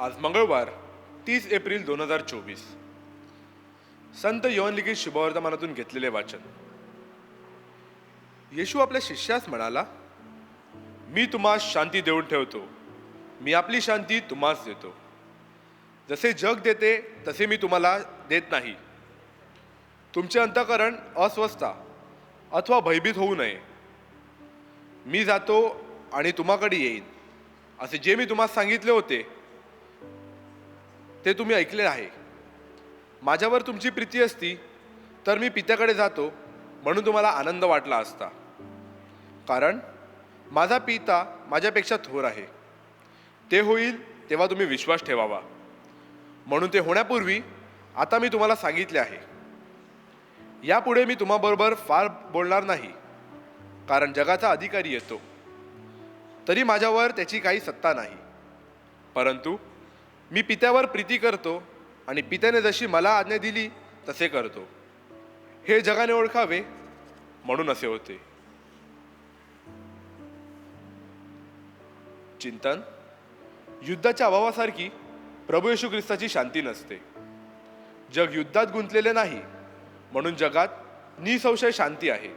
आज मंगळवार तीस एप्रिल दोन हजार चोवीस. संत यवन लिखित शुभवर्धमानातून घेतलेले वाचन. येशू आपल्या शिष्यास म्हणाला मी तुम्हास शांती देऊन ठेवतो. मी आपली शांती तुम्हास देतो. जसे जग देते तसे मी तुम्हाला देत नाही. तुमचे अंतकरण अस्वस्था अथवा भयभीत होऊ नये. मी जातो आणि तुम्हाकडे येईन. असे जे मी तुम्हाला सांगितले होते ते तुम्ही ऐकले आहे माझ्यावर तुमची प्रीती असती तर मी पित्याकडे जातो म्हणून तुम्हाला आनंद वाटला असता. कारण माझा पिता माझ्यापेक्षा थोर आहे. ते होईल तेव्हा तुम्ही विश्वास ठेवावा. म्हणून ते होण्यापूर्वी आता मी तुम्हाला सांगितले आहे. यापुढे मी तुम्हाबरोबर फार बोलणार नाही कारण जगाचा अधिकारी येतो. तरी माझ्यावर त्याची काही सत्ता नाही. परंतु मी पित्यावर प्रीती करतो आणि पित्याने जशी मला आज्ञा दिली तसे करतो. हे जगाने ओळखावे म्हणून असे होते. चिंतन? युद्धाच्या अभावासारखी प्रभू येशू ख्रिस्ताची शांती नसते. जग युद्धात गुंतलेले नाही म्हणून जगात निसंशय शांती आहे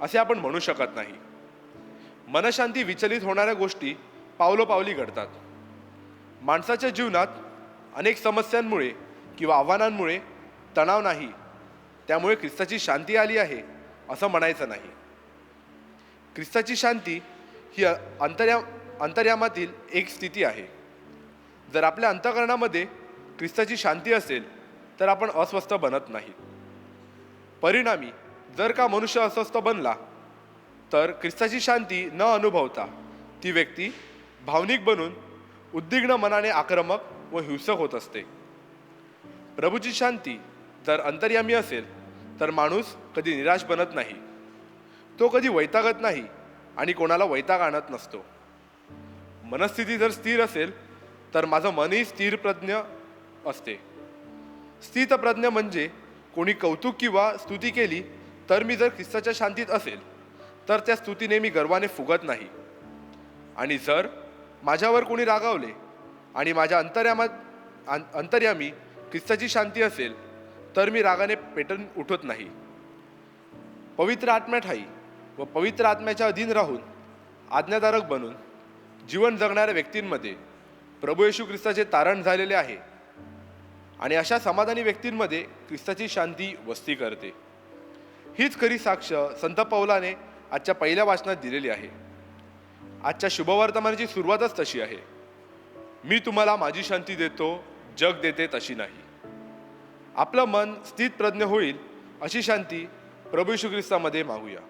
असे आपण म्हणू शकत नाही. मनशांती विचलित होणाऱ्या गोष्टी पावलोपावली घडतात. माणसाच्या जीवनात अनेक समस्यांमुळे किंवा आव्हानांमुळे तणाव नाही. त्यामुळे ख्रिस्ताची शांती आली आहे असं म्हणायचं नाही. ख्रिस्ताची शांती ही अंतर्या अंतर्यामातील एक स्थिती आहे. जर आपल्या अंतकरणामध्ये ख्रिस्ताची शांती असेल तर आपण अस्वस्थ बनत नाही. परिणामी जर का मनुष्य अस्वस्थ बनला तर ख्रिस्ताची शांती न अनुभवता ती व्यक्ती भावनिक बनून उद्विग्न मनाने आक्रमक व हिंसक होत असते. प्रभूची शांती जर अंतर्यामी असेल तर माणूस कधी निराश बनत नाही. तो कधी वैतागत नाही आणि कोणाला वैताग आणत नसतो. मनस्थिती जर स्थिर असेल तर माझं मनही स्थिरप्रज्ञ असते. स्थितप्रज्ञ म्हणजे कोणी कौतुक किंवा स्तुती केली तर मी जर ख्रिस्ताच्या शांतीत असेल तर त्या स्तुतीने मी गर्वाने फुगत नाही. आणि जर माझ्यावर कोणी रागावले आणि माझ्या अंतर्यामात अंतर्यामी ख्रिस्ताची शांती असेल तर मी रागाने पेटून उठत नाही. पवित्र आत्म्या ठाई व पवित्र आत्म्याच्या अधीन राहून आज्ञाधारक बनून जीवन जगणाऱ्या व्यक्तींमध्ये प्रभू येशू ख्रिस्ताचे तारण झालेले आहे आणि अशा समाधानी व्यक्तींमध्ये ख्रिस्ताची शांती वस्ती करते. हीच खरी साक्ष संत पौलाने आजच्या पहिल्या वाचनात दिलेली आहे. आजच्या शुभवर्तमानाची सुरुवातच तशी आहे. मी तुम्हाला माझी शांती देतो जग देते तशी नाही. आपलं मन स्थित प्रज्ञ होईल अशी शांती प्रभू श्री ख्रिस्तामध्ये मागूया.